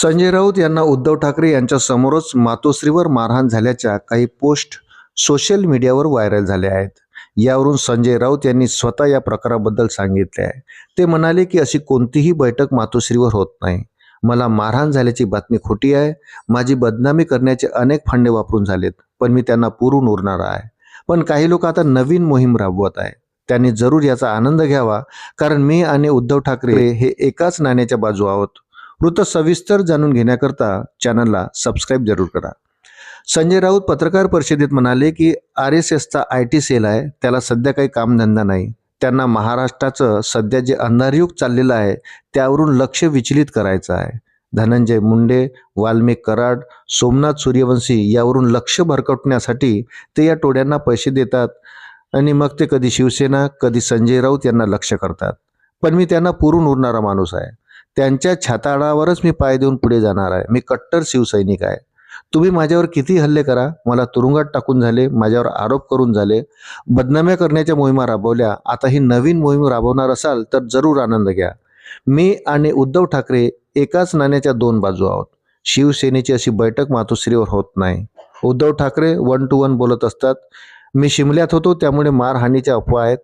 संजय राऊत यांना उद्धव ठाकरे यांच्या समोरच मातोश्रीवर मारहाण झाल्याच्या काही पोस्ट सोशल मीडियावर व्हायरल झाल्या आहेत. यावरून संजय राऊत यांनी स्वतः या प्रकाराबद्दल सांगितले आहे. ते म्हणाले की अशी कोणतीही बैठक मातोश्रीवर होत नाही. मला मारहाण झाल्याची बातमी खोटी आहे. माझी बदनामी करण्याचे अनेक फांडे वापरून झालेत पण मी त्यांना पुरून उरणार आहे. पण काही लोक आता नवीन मोहीम राबवत आहे त्यांनी जरूर याचा आनंद घ्यावा कारण मी आणि उद्धव ठाकरे हे एकाच नाण्याच्या बाजू आहोत. वृत्त सविस्तर जाणून घेण्याकरता चॅनलला सबस्क्राईब जरूर करा. संजय राऊत पत्रकार परिषदेत म्हणाले की आर एस एसचा आय टी सेल आहे त्याला सध्या काही कामधंदा नाही. त्यांना महाराष्ट्राचं सध्या जे अंधारयुग चाललेलं आहे त्यावरून लक्ष विचलित करायचं आहे. धनंजय मुंडे वाल्मिक कराड सोमनाथ सूर्यवंशी यावरून लक्ष भरकटण्यासाठी ते या टोळ्यांना पैसे देतात आणि मग ते कधी शिवसेना कधी संजय राऊत यांना लक्ष करतात. पण मी त्यांना पुरून उरणारा माणूस आहे. त्यांच्या छाताडावरच मी पाय देऊन पुढे जाणार आहे. मी कट्टर शिवसैनिक आहे. तुम्ही माझ्यावर किती हल्ले करा? मला तुरुंगात टाकून झाले माझ्यावर आरोप करून झाले बदनाम्या करण्याच्या मोहिमा राबवल्या. आता ही नवीन मोहीम राबवणार असाल तर जरूर आनंद घ्या. मी आणि उद्धव ठाकरे एकाच नाण्याच्या दोन बाजू आहोत. शिवसेनेची अशी बैठक मातोश्रीवर होत नाही. Uddhav Thackeray one to one बोलत असतात. मी शिमल्यात होतो त्यामुळे मारहाणीच्या अफवा आहेत.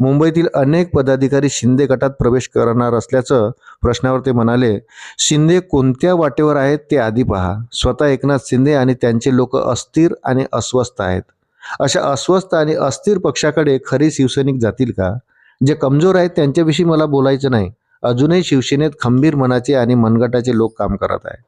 मुंबईतील अनेक पदाधिकारी शिंदे गटात प्रवेश करणार असल्याचं प्रश्नावर ते म्हणाले शिंदे कोणत्या वाटेवर आहेत ते आधी पहा. स्वतः एकनाथ शिंदे आणि त्यांचे लोक अस्थिर आणि अस्वस्थ आहेत. अशा अस्वस्थ आणि अस्थिर पक्षाकडे खरी शिवसैनिक जातील का? जे कमजोर आहेत त्यांच्याविषयी मला बोलायचं नाही. अजूनही शिवसेनेत खंबीर मनाचे आणि मनगटाचे लोक काम करत आहे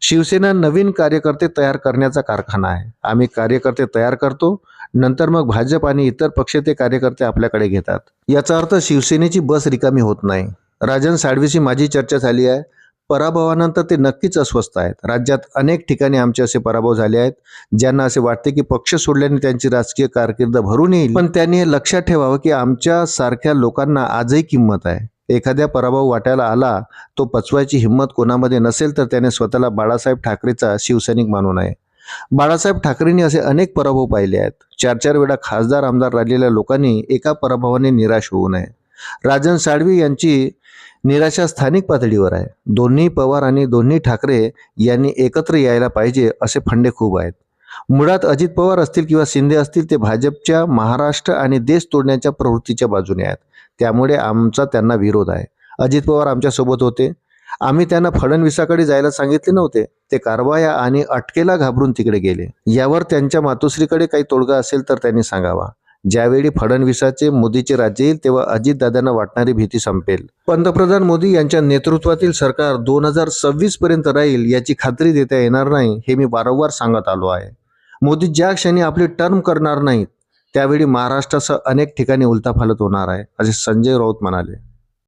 शिवसेना नवीन कार्यकर्ते तयार करण्याचा कारखाना आहे. आम्ही कार्यकर्ते तयार करतो नंतर मग भाजप आणि इतर पक्ष ते कार्यकर्ते आपल्याकडे घेतात. याचा अर्थ शिवसेनेची बस रिकामी होत नाही. राजन साळवीशी माझी चर्चा झाली आहे. पराभवानंतर ते नक्कीच अस्वस्थ आहेत. राज्यात अनेक ठिकाणी आमचे असे पराभव झाले आहेत ज्यांना असे वाटते की पक्ष सोडल्याने त्यांची राजकीय कारकीर्द भरून येईल. पण त्यांनी हे लक्षात ठेवावं की आमच्या सारख्या लोकांना आजही किंमत आहे. एखाद्या पराभव वाटायला आला तो पचवायची हिंमत कोणामध्ये नसेल तर त्याने स्वतःला बाळासाहेब ठाकरेचा शिवसैनिक मानू नये बाळासाहेब ठाकरेंनी असे अनेक पराभव पाहिले आहेत. चार चार वेळा खासदार आमदार राहिलेल्या लोकांनी एका पराभवाने निराश होऊ नये. राजन साळवी यांची निराशा स्थानिक पातळीवर आहे. दोन्ही पवार आणि दोन्ही ठाकरे यांनी एकत्र यायला पाहिजे असे फंडे खूप आहेत. मुळात अजित पवार असतील किंवा शिंदे असतील ते भाजपच्या महाराष्ट्र आणि देश तोडण्याच्या प्रवृत्तीच्या बाजूने आहेत. त्यामुळे आमचा त्यांना विरोध आहे. अजित पवार आमच्यासोबत होते. आम्ही त्यांना फडणवीसाकडे जायला सांगितले नव्हते. ते कारवाया आणि अटकेला घाबरून तिकडे गेले. यावर त्यांच्या मातोश्रीकडे काही तोडगा असेल तर त्यांनी सांगावा. ज्यावेळी फडणवीसाचे मोदीचे राज्य येईल तेव्हा अजितदादांना वाटणारी भीती संपेल. पंतप्रधान मोदी यांच्या नेतृत्वातील सरकार दोन हजार सव्वीस पर्यंत राहील याची खात्री देता येणार नाही हे मी वारंवार सांगत आलो आहे. मोदी ज्या क्षणी आपली टर्म करणार नाहीत त्यावेळी महाराष्ट्रासह अनेक ठिकाणी उलताफालत होणार आहे असे संजय राऊत म्हणाले.